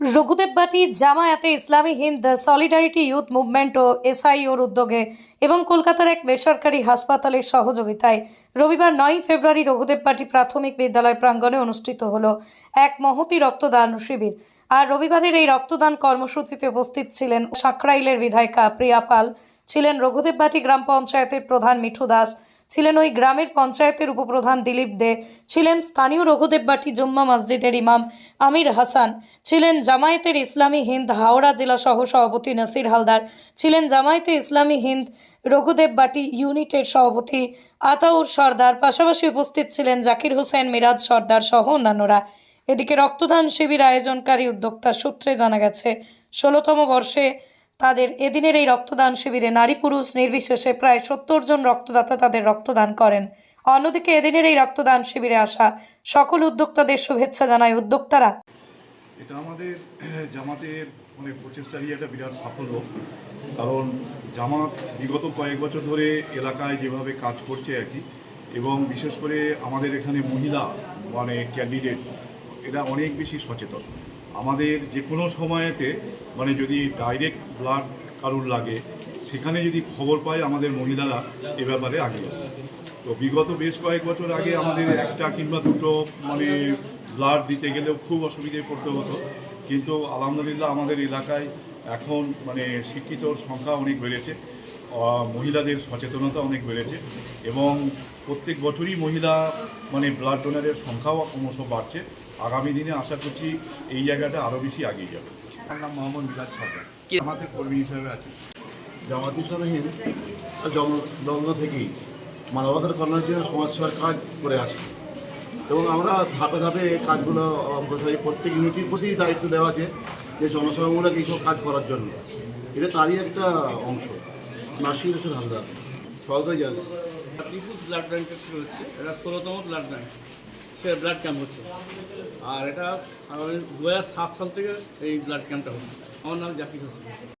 Raghudevbati Jamaat-e Islami Hind solidarity youth movement ও এসআইওর উদ্যোগে এবং কলকাতার এক বেসরকারি হাসপাতালের সহযোগিতায় রবিবার নয় ফেব্রুয়ারি রঘুদেব রঘুদেববাটি প্রাথমিক বিদ্যালয় প্রাঙ্গণে অনুষ্ঠিত হলো এক মহতি রক্তদান শিবির। আর রবিবারের এই রক্তদান কর্মসূচিতে উপস্থিত ছিলেন সাঁকরাইলের বিধায়িকা প্রিয়া পাল, ছিলেন রঘুদেববাটি গ্রাম পঞ্চায়েতের প্রধান মিঠু দাস ছিলেন ওই গ্রামের পঞ্চায়েতের উপপ্রধান দিলীপ দে, ছিলেন স্থানীয় রঘুদেব রঘুদেববাটি জুম্মা মসজিদের ইমাম আমির হাসান, ছিলেন জামায়াতের ইসলামী হিন্দ হাওড়া জেলা সহ সভাপতি নাসির হালদার, ছিলেন জামায়াতে ইসলামী হিন্দ রঘুদেব রঘুদেববাটি ইউনিটের সভাপতি আতাউর সর্দার, পাশাপাশি উপস্থিত ছিলেন জাকির হোসেন মিরাজ সর্দার সহ অন্যান্যরা। এদিকে রক্তদান শিবির আয়োজনকারী উদ্যোক্তা সূত্রে জানা গেছে, ষোলোতম বর্ষে তাদের এদিনের এই রক্তদান শিবিরে নারী পুরুষ নির্বিশেষে প্রায় সত্তর জন রক্তদাতা তাদের রক্তদান করেন। অন্যদিকে এদিনের এই রক্তদান শিবিরে আসা সকল উদ্যোক্তাদের শুভেচ্ছা জানায় উদ্যোক্তারা। এটা আমাদের জামাতের মানে প্রচেষ্টারই একটা বিরাট সাফল্য। কারণ জামাত বিগত কয়েক বছর ধরে এলাকায় যেভাবে কাজ করছে আর কি, এবং বিশেষ করে আমাদের এখানে মহিলা মানে ক্যান্ডিডেট এরা অনেক বেশি সচেতন। আমাদের যে কোনো সময়েতে মানে যদি ডাইরেক্ট ব্লাড কারুর লাগে, সেখানে যদি খবর পায় আমাদের মহিলারা এ ব্যাপারে আগে আসে। তো বিগত বেশ কয়েক বছর আগে আমাদের একটা কিংবা দুটো মানে ব্লাড দিতে গেলেও খুব অসুবিধায় পড়তে হতো। কিন্তু আলহামদুলিল্লাহ আমাদের এলাকায় এখন মানে শিক্ষিতর সংখ্যা অনেক বেড়েছে। মহিলাদের সচেতনতা অনেক বেড়েছে এবং প্রত্যেক বছরই মহিলা মানে ব্লাড ডোনারের সংখ্যাও ক্রমশ বাড়ছে। আগামী দিনে আশা করছি এই জায়গাটা আরও বেশি এগিয়ে যাবে। আমার নাম মোহাম্মদ মিরাজ সরকার। আমাদের কর্মী হিসেবে আছে। জামাত ইসলামহীন দ্বন্দ্ব থেকেই মানবতার কল্যাণের জন্য সমাজসেবার কাজ করে আসে এবং আমরা ধাপে ধাপে কাজগুলো অগ্রসর প্রত্যেক ইউনিটির প্রতি দায়িত্ব দেওয়া আছে যে জনসংখ্যামূলক এইসব কাজ করার জন্য। এটা তারই একটা অংশ। নাসির হোসেন হালদার। সবাই জানে পিপুলস ব্লাড ব্যাংক শুরু হচ্ছে। এটা ষোলোতম ব্লাড ব্যাংক। সে ব্লাড ক্যাম্প হচ্ছে। আর এটা দু হাজার সাত সাল থেকে এই ব্লাড ক্যাম্পটা হচ্ছে। আমার নাম জাকির হোসেন।